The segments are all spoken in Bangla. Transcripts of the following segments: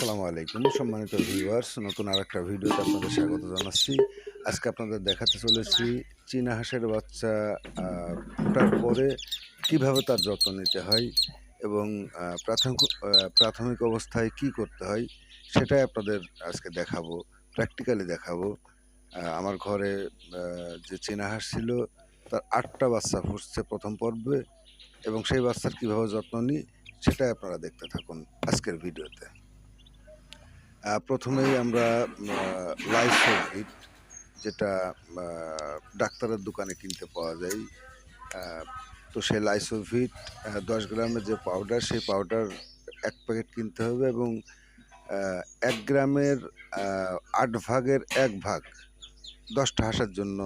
আসসালামু আলাইকুম, সম্মানিত ভিউয়ার্স নতুন আর একটা ভিডিওতে আপনাদের স্বাগত জানাচ্ছি। আজকে আপনাদের দেখাতে চলেছি চীনা হাঁসের বাচ্চা ফোটার পরে কীভাবে তার যত্ন নিতে হয় এবং প্রাথমিক প্রাথমিক অবস্থায় কি করতে হয় সেটাই আপনাদের আজকে দেখাবো প্র্যাকটিক্যালি দেখাবো। আমার ঘরে যে চীনা হাঁস ছিল, তার আটটা বাচ্চা ফুটছে প্রথম পর্বে এবং সেই বাচ্চার কীভাবে যত্ন নিই সেটাই আপনারা দেখতে থাকুন আজকের ভিডিওতে। প্রথমেই আমরা লাইসোভিট যেটা ডাক্তারের দোকানে কিনতে পাওয়া যায়। তো সেই লাইসোভিট দশ গ্রামের যে পাউডার, সেই পাউডার এক প্যাকেট কিনতে হবে এবং এক গ্রামের আট ভাগের এক ভাগ, দশটা হাঁসের জন্য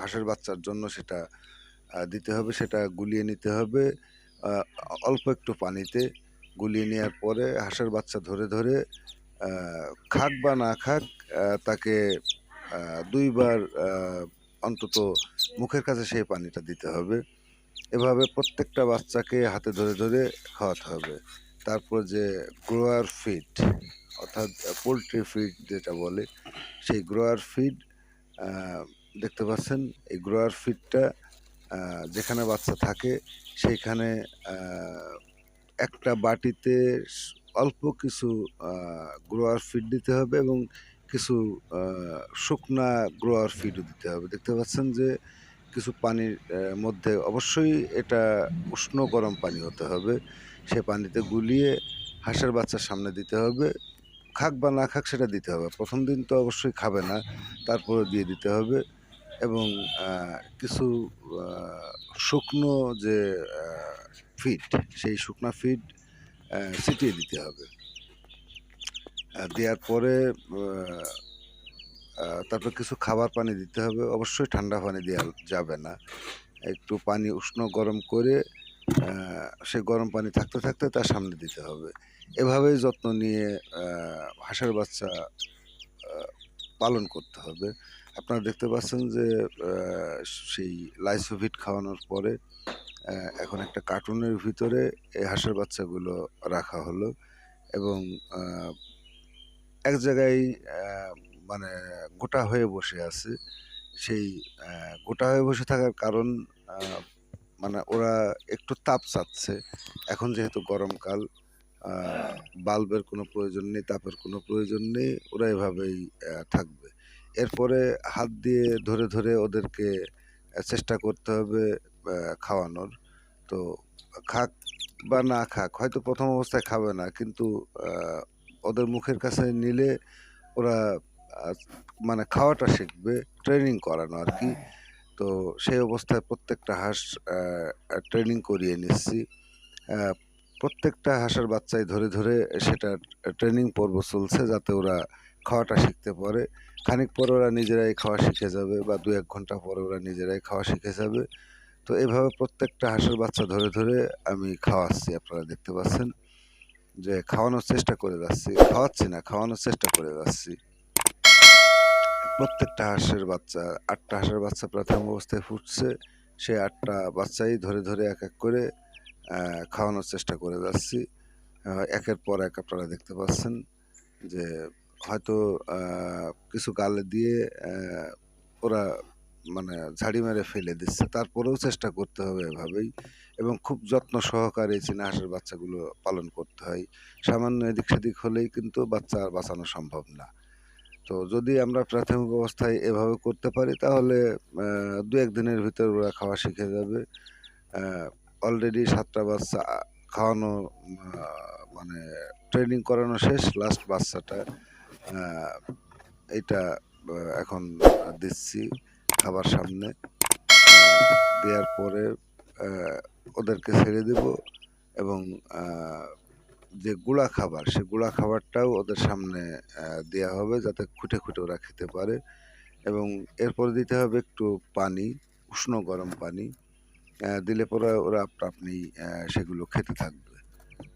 হাঁসের বাচ্চার জন্য সেটা দিতে হবে, সেটা গুলিয়ে নিতে হবে অল্প একটু পানিতে। গুলিয়ে নেওয়ার পরে হাঁসের বাচ্চা ধরে ধরে খাক বা না খাক তাকে দুইবার অন্তত মুখের কাছে সেই পানিটা দিতে হবে। এভাবে প্রত্যেকটা বাচ্চাকে হাতে ধরে ধরে খাওয়াতে হবে। তারপর যে গ্রোয়ার ফিড, অর্থাৎ পোলট্রি ফিড যেটা বলে, সেই গ্রোয়ার ফিড দেখতে পাচ্ছেন, এই গ্রোয়ার ফিডটা যেখানে বাচ্চা থাকে, সেইখানে একটা বাটিতে অল্প কিছু গ্রোয়ার ফিড দিতে হবে এবং কিছু শুকনা গ্রোয়ার ফিডও দিতে হবে। দেখতে পাচ্ছেন যে কিছু পানির মধ্যে অবশ্যই এটা উষ্ণ গরম পানি হতে হবে। সে পানিতে গুলিয়ে হাঁসের বাচ্চার সামনে দিতে হবে। খাক বা না খাক সেটা দিতে হবে। প্রথম দিন তো অবশ্যই খাবে না, তারপরে দিয়ে দিতে হবে এবং কিছু শুকনো যে ফিড সেই শুকনো ফিড ছিটিয়ে দিতে হবে। দেওয়ার পরে তারপর কিছু খাবার পানি দিতে হবে। অবশ্যই ঠান্ডা পানি দেওয়া যাবে না। একটু পানি উষ্ণ গরম করে সেই গরম পানি থাকতে থাকতে তার সামনে দিতে হবে। এভাবেই যত্ন নিয়ে হাঁসের বাচ্চা পালন করতে হবে। আপনারা দেখতে পাচ্ছেন যে সেই লাইসোভিট খাওয়ানোর পরে এখন একটা কার্টুনের ভিতরে এই হাঁসের বাচ্চাগুলো রাখা হলো এবং এক জায়গায় মানে গোটা হয়ে বসে আছে। সেই গোটা হয়ে বসে থাকার কারণ মানে ওরা একটু তাপ চাচ্ছে। এখন যেহেতু গরমকাল বাল্বের কোনো প্রয়োজন নেই, তাপের কোনো প্রয়োজন নেই, ওরা এভাবেই থাকবে। এরপরে হাত দিয়ে ধরে ধরে ওদেরকে চেষ্টা করতে হবে খাওয়ানোর। তো খাক বা না খাক, হয়তো প্রথম অবস্থায় খাবে না, কিন্তু ওদের মুখের কাছে নিলে ওরা মানে খাওয়াটা শিখবে ট্রেনিং করানো আর কি। তো সেই অবস্থায় প্রত্যেকটা হাঁস ট্রেনিং করিয়ে নিচ্ছি। প্রত্যেকটা হাঁসের বাচ্চাই ধরে ধরে সেটা ট্রেনিং পর্ব চলছে, যাতে ওরা খাওয়াটা শিখতে পারে। খানিক পর ওরা নিজেরাই খাওয়া শিখে যাবে বা দু এক ঘণ্টা পরে ওরা নিজেরাই খাওয়া শিখে যাবে। তো এভাবে প্রত্যেকটা হাঁসের বাচ্চা ধরে ধরে আমি খাওয়াচ্ছি, আপনারা দেখতে পাচ্ছেন। যে খাওয়ানোর চেষ্টা করে যাচ্ছি, খাওয়াচ্ছি না, খাওয়ানোর চেষ্টা করে যাচ্ছি। প্রত্যেকটা হাঁসের বাচ্চা, আটটা হাঁসের বাচ্চা প্রথম অবস্থায় ফুটছে, সে আটটা বাচ্চাই ধরে ধরে এক এক করে খাওয়ানোর চেষ্টা করে যাচ্ছি। একের পর এক আপনারা দেখতে পাচ্ছেন যে হয়তো কিছু গালে দিয়ে ওরা মানে ঝাড়ি মেরে ফেলে দিচ্ছে। তারপরেও চেষ্টা করতে হবে এভাবেই এবং খুব যত্ন সহকারে চীনা হাঁসের বাচ্চাগুলো পালন করতে হয়। সামান্য এদিক সেদিক হলেই কিন্তু বাচ্চা আর বাঁচানো সম্ভব না। তো যদি আমরা প্রাথমিক অবস্থায় এভাবে করতে পারি, তাহলে দু এক দিনের ভিতর ওরা খাওয়া শিখে যাবে। অলরেডি সাতটা বাচ্চা খাওয়ানো মানে ট্রেনিং করানো শেষ লাস্ট বাচ্চাটা এটা এখন দিচ্ছি। খাবার সামনে দেওয়ার পরে ওদেরকে ছেড়ে দেব এবং যে গুঁড়া খাবার, সে গুঁড়া খাবারটাও ওদের সামনে দেওয়া হবে যাতে খুঁটে খুঁটে ওরা খেতে পারে এবং এরপরে দিতে হবে একটু পানি, উষ্ণ গরম পানি দিলে পরে ওরা আপনা সেগুলো খেতে থাকবে।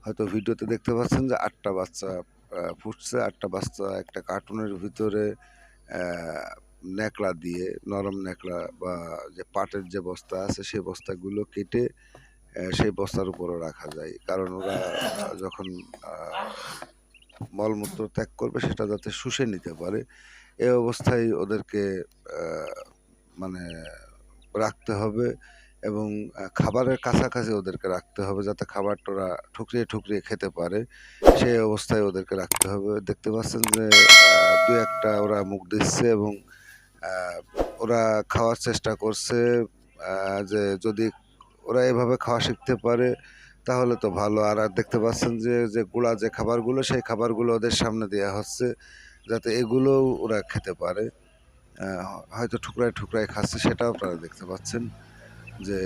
হয়তো ভিডিওতে দেখতে পাচ্ছেন যে আটটা বাচ্চা ফুটছে, আটটা বাচ্চা একটা কার্টুনের ভিতরে ন্যাকড়া দিয়ে, নরম ন্যাকড়া বা যে পাটের যে বস্তা আছে, সেই বস্তাগুলো কেটে সেই বস্তার উপরও রাখা যায়। কারণ ওরা যখন মলমূত্র ত্যাগ করবে, সেটা যাতে শুষে নিতে পারে। এ অবস্থায় ওদেরকে মানে রাখতে হবে এবং খাবারের কাছাকাছি ওদেরকে রাখতে হবে যাতে খাবারটা ওরা ঠুকরিয়ে ঠুকরিয়ে খেতে পারে। সেই অবস্থায় ওদেরকে রাখতে হবে। দেখতে পাচ্ছেন যে দু একটা ওরা মুখ দিচ্ছে এবং ওরা খাওয়ার চেষ্টা করছে যে যদি ওরা এভাবে খাওয়া শিখতে পারে, তাহলে তো ভালো। আর আর দেখতে পাচ্ছেন যে যে গুঁড়া যে খাবারগুলো, সেই খাবারগুলো ওদের সামনে দেওয়া হচ্ছে, যাতে এগুলোও ওরা খেতে পারে। হয়তো ঠুকরায় ঠুকরায় খাচ্ছে, সেটাও আপনারা দেখতে পাচ্ছেন যে,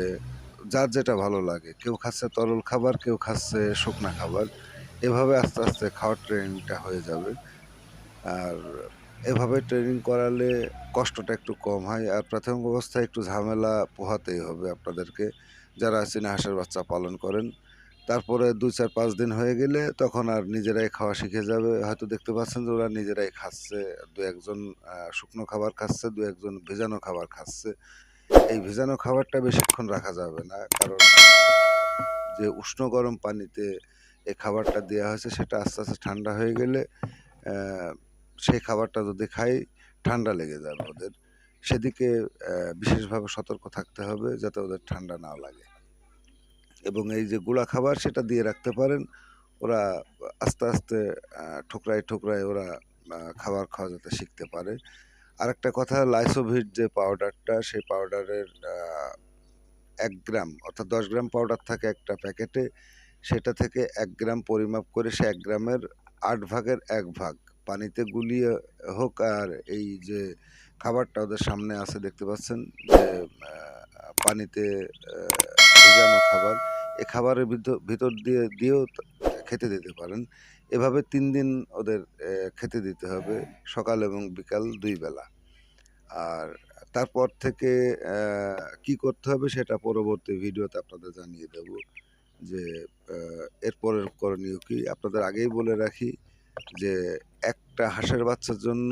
যার যেটা ভালো লাগে। কেউ খাচ্ছে তরল খাবার, কেউ খাচ্ছে শুকনা খাবার। এভাবে আস্তে আস্তে খাওয়ার ট্রেনিংটা হয়ে যাবে। আর এভাবে ট্রেনিং করালে কষ্টটা একটু কম হয় আর প্রাথমিক অবস্থায় একটু ঝামেলা পোহাতেই হবে আপনাদেরকে। যারা চীনা হাঁসের বাচ্চা পালন করেন, তারপরে দুই চার পাঁচ দিন হয়ে গেলে তখন আর নিজেরাই খাওয়া শিখে যাবে। হয়তো দেখতে পাচ্ছেন যে ওরা নিজেরাই খাচ্ছে, দু একজন শুকনো খাবার খাচ্ছে, দু একজন ভেজানো খাবার খাচ্ছে। এই ভেজানো খাবারটা বেশিক্ষণ রাখা যাবে না, কারণ যে উষ্ণ গরম পানিতে এই খাবারটা দেওয়া হয়েছে সেটা আস্তে আস্তে ঠান্ডা হয়ে গেলে সেই খাবারটা যদি খাই, ঠান্ডা লেগে যাবে ওদের। সেদিকে বিশেষভাবে সতর্ক থাকতে হবে যাতে ওদের ঠান্ডা না লাগে। এবং এই যে গুঁড়া খাবার সেটা দিয়ে রাখতে পারেন। ওরা আস্তে আস্তে ঠোকরায় ঠোকরায় ওরা খাবার খাওয়া যাতে শিখতে পারে। আরেকটা কথা, লাইসোভিট যে পাউডারটা, সেই পাউডারের এক গ্রাম অর্থাৎ দশ গ্রাম পাউডার থাকে একটা প্যাকেটে। সেটা থেকে এক গ্রাম পরিমাপ করে সে এক গ্রামের আট ভাগের এক ভাগ পানিতে গুলিয়ে হোক আর এই যে খাবারটা ওদের সামনে আছে, দেখতে পাচ্ছেন যে পানিতে ভিজানো খাবার, এ খাবারের ভিতর দিয়ে, দিয়েও খেতে দিতে পারেন। এভাবে তিন দিন ওদের খেতে দিতে হবে, সকাল এবং বিকাল দুই বেলা। আর তারপর থেকে কি করতে হবে সেটা পরবর্তী ভিডিওতে আপনাদের জানিয়ে দেব যে এরপরের করণীয় কি? আপনাদের আগেই বলে রাখি যে একটা হাঁসের বাচ্চার জন্য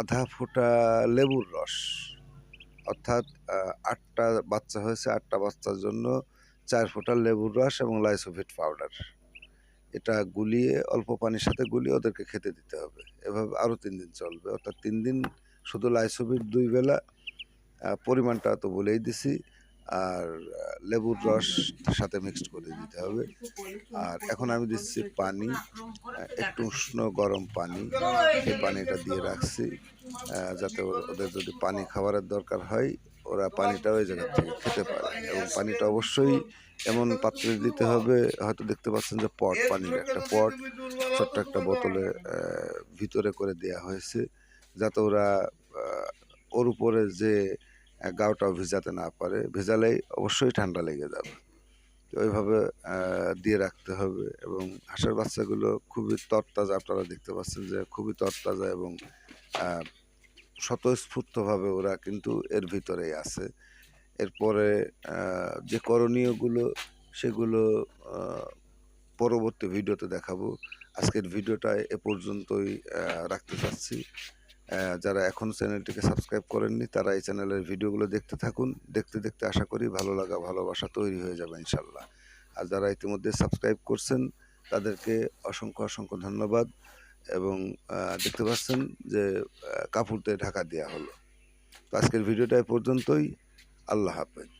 আধা ফোঁটা লেবুর রস। অর্থাৎ আটটা বাচ্চা হয়েছে, আটটা বাচ্চার জন্য চার ফোঁটা লেবুর রস এবং লাইসোভিট পাউডার। এটা গুলিয়ে, অল্প পানির সাথে গুলিয়ে ওদেরকে খেতে দিতে হবে। এভাবে আরও তিন দিন চলবে। অর্থাৎ তিন দিন শুধু লাইসোভিট দুই বেলা পরিমাণটা তো বলেই দিছি। আর লেবুর রস সাথে মিক্সড করে দিতে হবে। আর এখন আমি দিচ্ছি পানি একটু উষ্ণ গরম পানি। এই পানিটা দিয়ে রাখছি যাতে ওদের যদি পানি খাবারের দরকার হয়, ওরা পানিটা ওই জায়গা থেকে খেতে পারে। এবং পানিটা অবশ্যই এমন পাত্রে দিতে হবে, হয়তো দেখতে পাচ্ছেন যে পট, পানির একটা পট, ছোট্ট একটা বোতলে ভিতরে করে দেয়া হয়েছে, যাতে ওরা ওর উপরে যে গাওটাও ভিজাতে না পারে, ভেজালেই অবশ্যই ঠান্ডা লেগে যাবে। ওইভাবে দিয়ে রাখতে হবে এবং হাঁসের বাচ্চাগুলো খুবই তরতাজা, আপনারা দেখতে পাচ্ছেন যে খুবই তরতাজা এবং স্বতঃস্ফূর্তভাবে ওরা কিন্তু এর ভিতরেই আছে। এরপরে যে করণীয়গুলো, সেগুলো পরবর্তী ভিডিওতে দেখাবো। আজকের ভিডিওটা এ পর্যন্তই রাখতে চাচ্ছি। যারা এখন চ্যানেলটিকে সাবস্ক্রাইব করেননি তারা এই চ্যানেলের ভিডিওগুলো দেখতে থাকুন। দেখতে দেখতে আশা করি ভালো লাগা ভালোবাসা তৈরি হয়ে যাবে ইনশাল্লাহ। আর যারা ইতিমধ্যে সাবস্ক্রাইব করছেন তাদেরকে অসংখ্য অসংখ্য ধন্যবাদ এবং দেখতে পাচ্ছেন যে আহ, কাপড় দিয়ে ঢাকা দেওয়া হলো। আজকের ভিডিওটা পর্যন্তই। আল্লাহ হাফেজ।